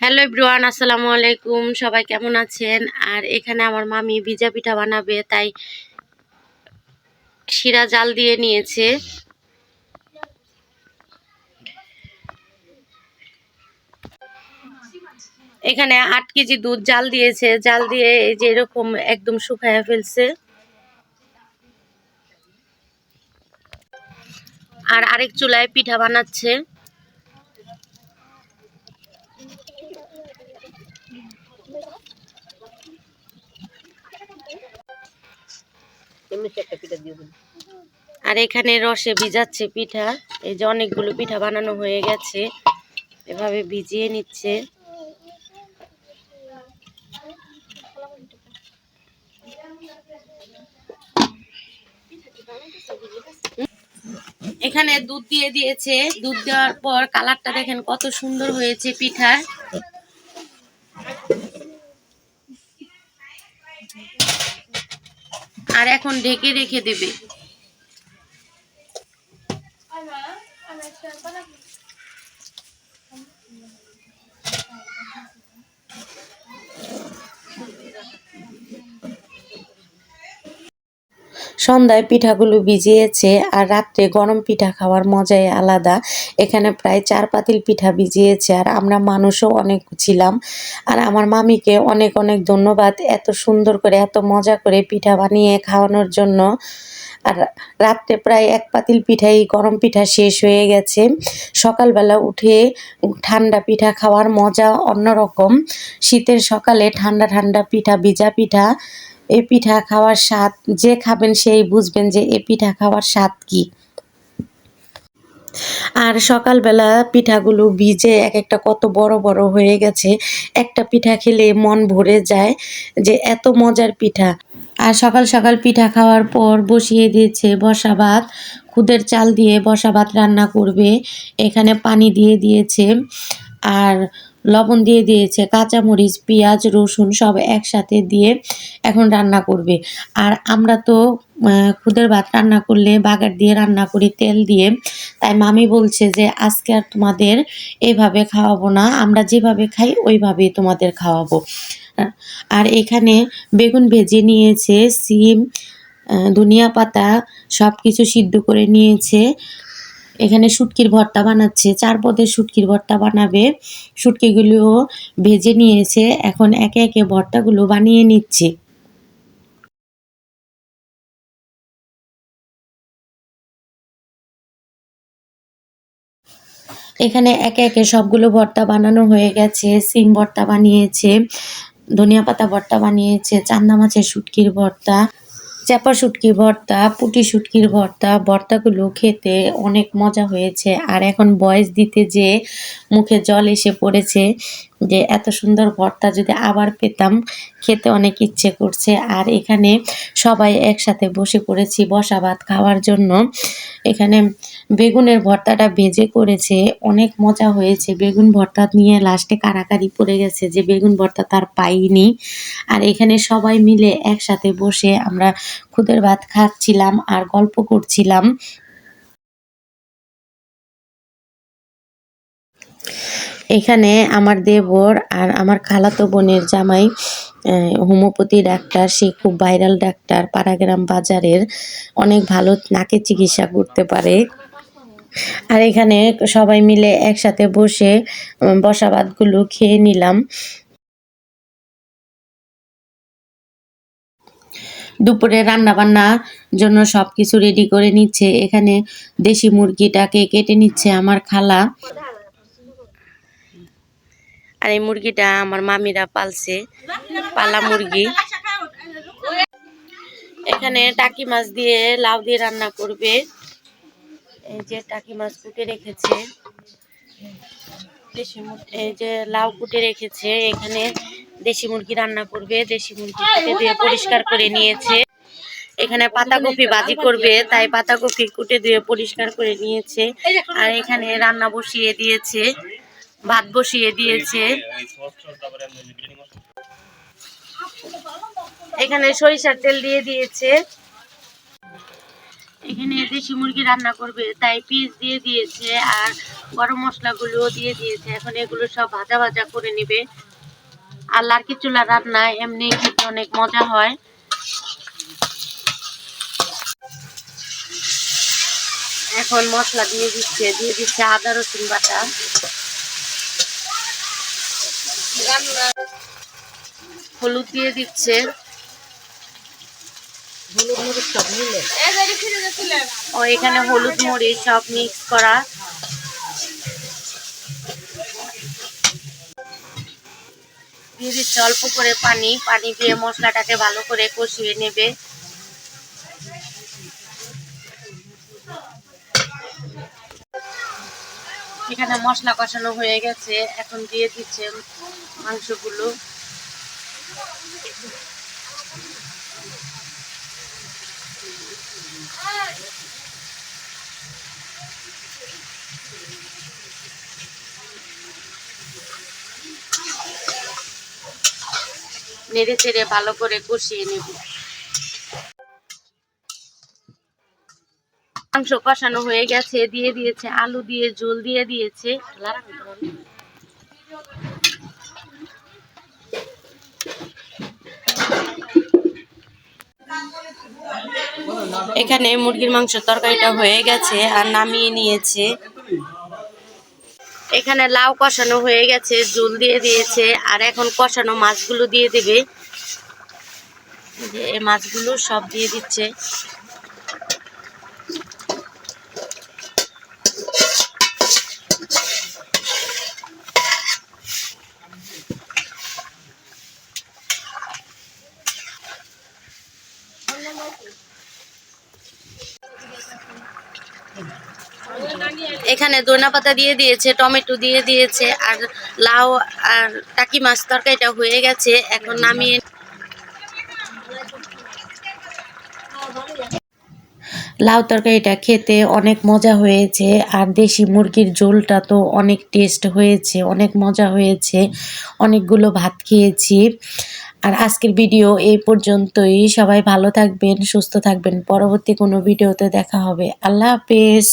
Hello everyone, আসসালামু আলাইকুম। সবাই কেমন আছেন? আর এখানে আমার মামি ভিজা পিঠা বানাবে, তাই শিরা জাল দিয়ে নিয়েছে। এখানে আট কেজি দুধ জাল দিয়েছে। জাল দিয়ে এই যে এরকম একদম শুকায়া ফেলছে। আর আরেক চুলায় পিঠা বানাচ্ছে। আর এখানে রসে ভিজাচ্ছে পিঠা। এই যে অনেকগুলো পিঠা বানানো হয়ে গেছে। এভাবে ভিজিয়ে নিচ্ছে। এখানে দুধ দিয়ে দিয়েছে। দুধ দেওয়ার পর কালারটা দেখেন কত সুন্দর হয়েছে পিঠার। আর এখন ঢেকে রেখে দেবে। সন্ধ্যায় পিঠাগুলো ভিজিয়েছে আর রাত্রে গরম পিঠা খাওয়ার মজাই আলাদা। এখানে প্রায় চার পাতিল পিঠা ভিজিয়েছে আর আমরা মানুষও অনেক ছিলাম। আর আমার মামিকে অনেক অনেক ধন্যবাদ এত সুন্দর করে, এত মজা করে পিঠা বানিয়ে খাওয়ানোর জন্য। আর রাত্রে প্রায় এক পাতিল পিঠাই গরম পিঠা শেষ হয়ে গেছে। সকালবেলা উঠে ঠান্ডা পিঠা খাওয়ার মজা অন্যরকম। শীতের সকালে ঠান্ডা ঠান্ডা পিঠা, ভিজা পিঠা এই পিঠা খাওয়ার স্বাদ, যে খাবেন সেই বুঝবেন যে এই পিঠা খাওয়ার স্বাদ কি। আর সকালবেলা পিঠাগুলো ভিজে এক একটা কত বড় বড় হয়ে গেছে, একটা পিঠা খেলে মন ভরে যায় যে এত মজার পিঠা। আর সকাল সকাল পিঠা খাওয়ার পর বসিয়ে দিয়েছে বসা ভাত, খুদের চাল দিয়ে বসা ভাত রান্না করবে, এখানে পানি দিয়ে দিয়েছে। আর লবণ দিয়ে দিয়েছে, কাঁচামরিচ, পেঁয়াজ, রসুন সব একসাথে দিয়ে এখন রান্না করবে। আর আমরা তো খুদের ভাত রান্না করলে, বাগার দিয়ে রান্না করি, তেল দিয়ে। তাই মামি বলছে যে, আজকে আর তোমাদের এভাবে খাওয়াবো না, আমরা যেভাবে খাই, ওইভাবেই তোমাদের খাওয়াবো। আর এখানে বেগুন ভেজে নিয়েছে, সিম ধনিয়া পাতা সব কিছু সিদ্ধ করে নিয়েছে। এখানে শুটকির ভর্তা বানাচ্ছে। চার পদের শুটকির ভর্তা বানাবে। শুটকিগুলিও ভেজে নিয়েছে। এখন একে একে ভর্তাগুলো বানিয়ে নিচ্ছে। এখানে একে একে সবগুলো ভর্তা বানানো হয়ে গেছে। সিম ভর্তা বানিয়েছে, ধনিয়া পাতা ভর্তা বানিয়েছে চান্না মাছের শুটকির ভর্তা। চাপা শুটকি ভর্তা, পুটি শুটকির ভর্তা, ভর্তাগুলো খেতে অনেক মজা হয়েছে। আর এখন বয়স দিতে যে মুখে জল এসে পড়েছে যে এত সুন্দর ভর্তা যদি আবার পেতাম, খেতে অনেক ইচ্ছে করছে। আর এখানে সবাই একসাথে বসে পড়েছি বসা ভাত খাওয়ার জন্য। এখানে বেগুনের ভর্তাটা ভেজে করেছে, অনেক মজা হয়েছে। বেগুন ভর্তা নিয়ে লাস্টে কারাকারি পড়ে গেছে যে বেগুন ভর্তা তার পাইনি। আর এখানে সবাই মিলে একসাথে বসে আমরা খুদের ভাত খাচ্ছিলাম আর গল্প করছিলাম। এখানে আমার দেবর আর আমার খালাতো বোনের জামাই হোমিওপ্যাথি ডাক্তার, সে খুব ভাইরাল ডাক্তার, পাড়াগ্রাম বাজারের, অনেক ভালো নাকে চিকিৎসা করতে পারে। আর এখানে সবাই মিলে একসাথে বসে বসাবাদগুলো খেয়ে নিলাম। দুপুরে রান্না বান্না জন্য সব কিছু রেডি করে নিচ্ছে। এখানে দেশি মুরগিটাকে কেটে নিচ্ছে আমার খালা। আর এই মুরগিটা আমার মামিরা পালছে, পালা মুরগি। এখানে টাকি মাছ দিয়ে লাউ দিয়ে রান্না করবে। এই যে টাকি মাছ কুটে রেখেছে এই যে লাউ কুটে রেখেছে। এখানে দেশি মুরগি রান্না করবে। দেশি মুরগি কুটে দিয়ে পরিষ্কার করে নিয়েছে। এখানে পাতাকপি ভাজি করবে। তাই পাতাকপি কুটে দিয়ে পরিষ্কার করে নিয়েছে। আর এখানে রান্না বসিয়ে দিয়েছে। ভাত বসিয়ে দিয়েছে। এখানে সরিষার তেল দিয়ে দিয়েছে। এখানে দেশি মুরগি রান্না করবে, তাই পিস দিয়ে দিয়েছে আর গরম মশলাগুলো দিয়ে দিয়েছে। এখন এগুলো সব ভাজা ভাজা করে নিবে। আর লার্কি চুলা রান্না এমনি খেতে অনেক মজা হয়। এখন মশলা দিয়ে দিচ্ছে দিয়ে দিচ্ছে আদা, রসুন বাটা। হলুদ দিয়ে দিচ্ছে। ও, এখানে হলুদ মরিচ সব মিক্স করা। দিয়ে দিচ্ছে অল্প করে পানি পানি দিয়ে মশলাটাকে ভালো করে কষিয়ে নেবে। এখানে মশলা কষানো হয়ে গেছে, এখন দিয়ে দিচ্ছে মাংসগুলো। নেড়ে চেড়ে ভালো করে কষিয়ে নেব। মাংস কষানো হয়ে গেছে, দিয়ে দিয়েছে আলু দিয়ে, ঝোল দিয়ে দিয়েছে। এখানে মুরগির মাংস তরকারিটা হয়ে গেছে আর নামিয়ে নিয়েছে। এখানে লাউ কষানো হয়ে গেছে জল দিয়ে দিয়েছে, আর এখন কষানো মাছগুলো দিয়ে দেবে। এই মাছগুলো সব দিয়ে দিচ্ছে। এখানে ধনা পাতা দিয়ে দিয়েছে, টমেটো দিয়ে দিয়েছে, আর লাউ আর টাকি মাছ তরকারিটা হয়ে গেছে, এখন নামিয়ে লাউ তরকারিটা খেতে অনেক মজা হয়েছে, আর দেশি মুরগির ঝোলটা তো অনেক টেস্ট হয়েছে, অনেক মজা হয়েছে, অনেকগুলো ভাত খেয়েছি। আর আজকের ভিডিও এই পর্যন্তই, সবাই ভালো থাকবেন, সুস্থ থাকবেন, পরবর্তী কোনো ভিডিওতে দেখা হবে। আল্লাহ হাফেজ।